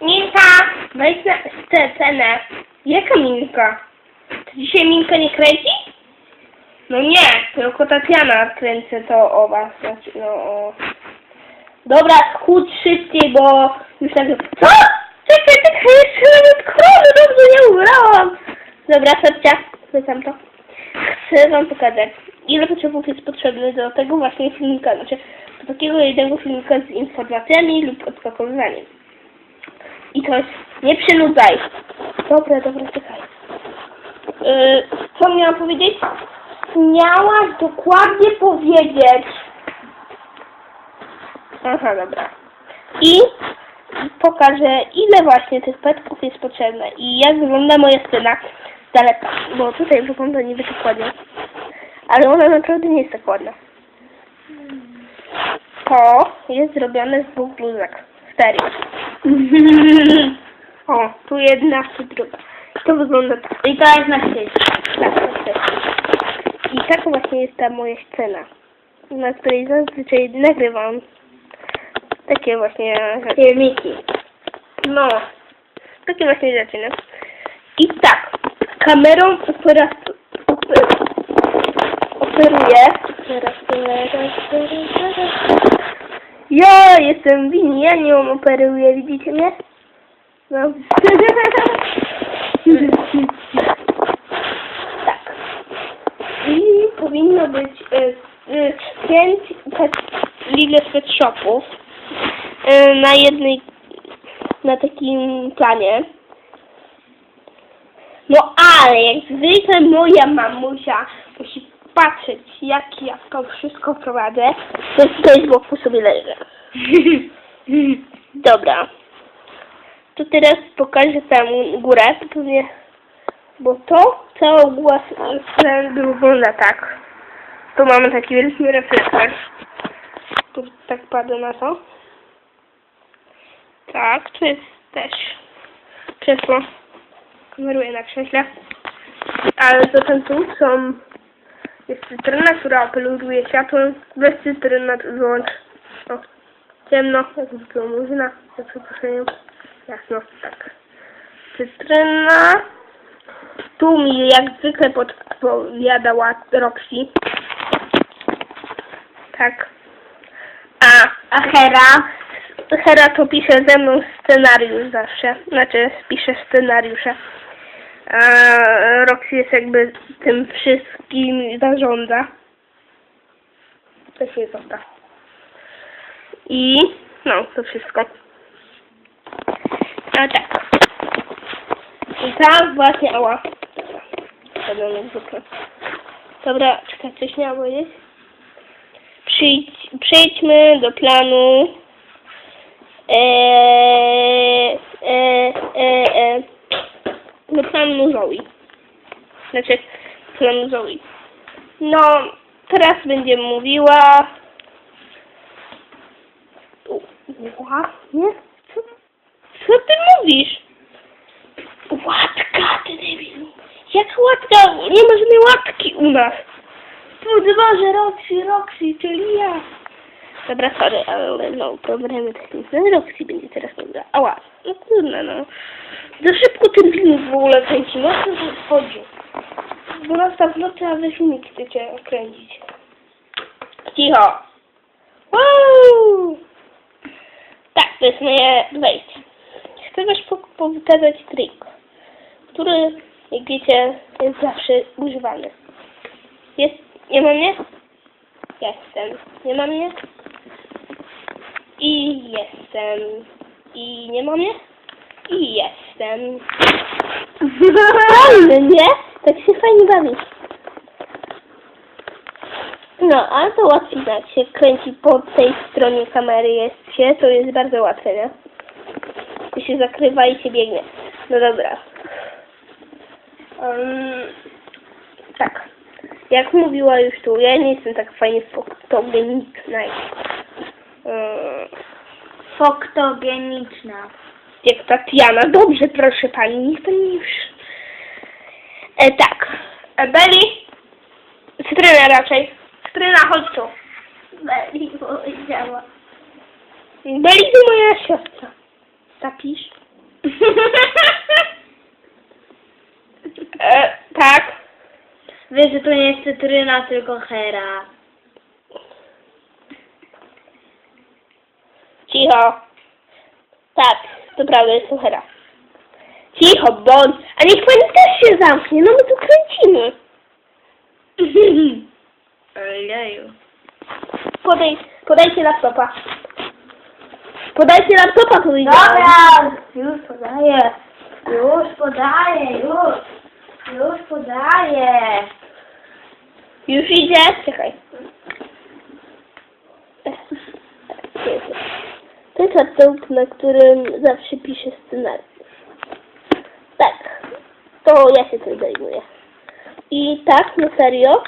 Milka, weź na tę cenę. Jaka Milka? Czy dzisiaj Milka nie kręci? No nie, tylko Tatiana kręcę to o was. Znaczy, no o... Dobra, schudź szybciej, bo już tak... Co? Czekaj, czekaj, jeszcze nawet krony dobrze nie ubrałam. Dobra, Sepcia, pytam to. Chcę wam pokazać, ile potrzebów jest potrzebny do tego właśnie filmika, znaczy do takiego jednego filmika z informacjami lub odpakowywaniem. I to jest, nie przynudzaj. Dobra, dobra, czekaj. Yy, co miałam powiedzieć? Miałaś dokładnie powiedzieć. Aha, dobra. I pokażę, ile właśnie tych petków jest potrzebne i jak wygląda moja scena z daleka. Bo tutaj wygląda niby tak ładnie. Ale ona naprawdę nie jest tak ładna. To jest zrobione z dwóch bluzek. Serio. o, tu jedna, tu druga. To wygląda tak. I to jest na sieci. Tak, tak, tak. I taka właśnie jest ta moja scena, na której zazwyczaj nagrywam takie właśnie rzeczy. No, takie właśnie rzeczy, nie? I tak, kamerą oper, operuję. Teraz, teraz, teraz, teraz. Ja jestem winny, ja nią operuję, widzicie mnie? No. tak. I powinno być e, e, pięć pet, Lidl Pet Shopów e, na jednej, na takim planie. No ale jak zwykle moja mamusia musi patrzeć jak ja to wszystko prowadzę, to tutaj z boku sobie leżę. Dobra. To teraz pokażę tam górę, to pewnie, bo to cała góra wygląda tak. Tu mamy taki wielki reflektor. Tu tak pada na to. Tak, tu jest też krzesło. Kameruję na krześle. Ale zatem tu są jest cytryna, która apeluje światłem. Bez cytryna to wyłącz. O, ciemno, jak zwykle murzyna, za przeproszeniem. Jasno, tak. Cytryna. Tu mi jak zwykle podpowiadała Roxy. Tak. A, A Hera? Hera to pisze ze mną scenariusz zawsze. Znaczy, pisze scenariusze. A Roxy jest jakby tym wszystkim zarządza. To się zostaw. I no, to wszystko. A tak. I tak właśnie, ała. Dobra, zwykle. Dobra, czekaj, coś miałam powiedzieć? Przyjdź, przejdźmy do planu. Eee, e, e, e, planu Zoe. Znaczy, planu Zoe. No, teraz będzie mówiła... Ła? Nie? Co, co ty mówisz? Łatka, ty debilu. Jak łatka? Nie żadnej łatki u nas. Podwoże Roxy, Roxy, czyli ja. Dobra, sorry, ale no, problemy techniczne. Roxy będzie teraz mówiła. Ała, no kurde, no. Za szybko ten film w ogóle kręcimy. O co tu chodzi? 12 w nocy, a wy filmik chcecie kręcić. Cicho. Wow! Tak, to jest moje wejście. Chcę was po- pokazać trik, który, jak wiecie, jest zawsze używany. Jest, nie ma mnie? Jestem. Nie ma mnie? I jestem. I nie ma mnie? I jestem. Fajne, nie? Tak się fajnie bawić. No, ale to łatwiej jak się kręci po tej stronie kamery jest się, to jest bardzo łatwe, nie? To się zakrywa i się biegnie. No dobra. Um, tak. Jak mówiła już tu, ja nie jestem tak fajnie fotogeniczna. Um, Foktogeniczna jak Tatiana. Dobrze, proszę pani, niech pani już... E, tak. E, Beli? Cytryna raczej. Cytryna, chodź tu. Beli powiedziała. Beli to moja siostra. Zapisz. e, tak. Wiesz, że to nie jest cytryna, tylko hera. Cicho. Tak to prawda, jestem hera. Cicho, bądź. A niech pani też się zamknie, no my tu kręcimy. Ojeju. Podaj, podajcie laptopa. Podajcie laptopa, powiedziałem. Dobra, już podaję. Już podaję, już. Już podaję. Już idzie? Czekaj. Jest laptop, na którym zawsze piszę scenariusz. Tak. To ja się tym zajmuję. I tak, na serio,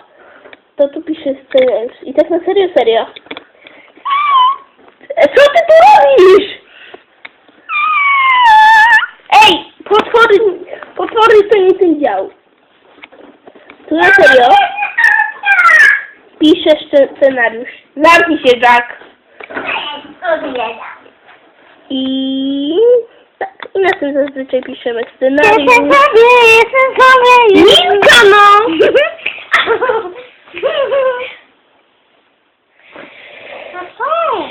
to tu piszę scenariusz. I tak na serio, serio. Co ty tu robisz? Ej, potwory, potwory to nie ten dział. Tu na serio piszę sce- scenariusz. Zamknij się, Jack. I tak, i na tym zazwyczaj piszemy scenariusz. jestem sobie, Milka, no!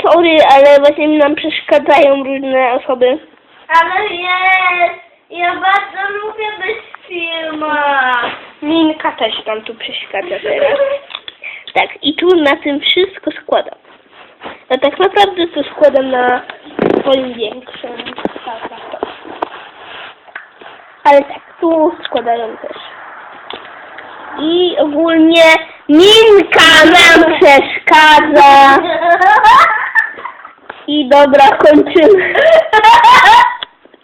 Sorry, ale właśnie nam przeszkadzają różne osoby. Ale jest! Ja bardzo lubię być w filmach. Minka też nam tu przeszkadza teraz. Tak, i tu na tym wszystko składam. A tak naprawdę to składam na swoim większym. Tak, tak, tak. Ale tak, tu składają też. I ogólnie Minka nam przeszkadza. I dobra, kończymy.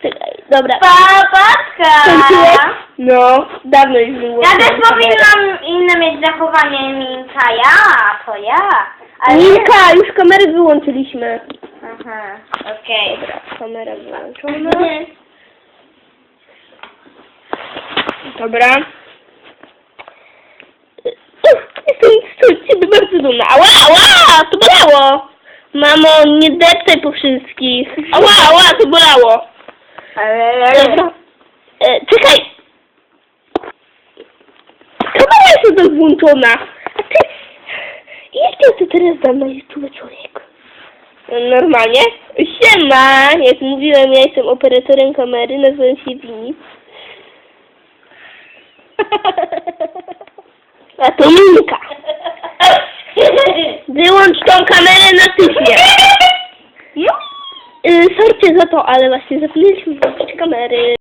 Czekaj, dobra. Papatka! Skończyłeś? No, dawno już było. Ja też powinnam inne mieć zachowanie Minka. Ja, to ja. Ale... Już kamery wyłączyliśmy. Aha, okej. Dobra, kamera wyłączona. Dobra. Uff, Jestem z ciebie bardzo dumna. Ała, ała, to bolało. Mamo, nie deptaj po wszystkich. Ała, ała, to bolało. Dobra. E, czekaj. Kamera jest to A ty... Teraz dam na YouTube człowiek? Normalnie. Siema! Jak mówiłem, ja jestem operatorem kamery, nazywam się Wini. A to Minka. Wyłącz tą kamerę natychmiast. Y, sorcie za to, ale właśnie zapomnieliśmy włączyć kamery.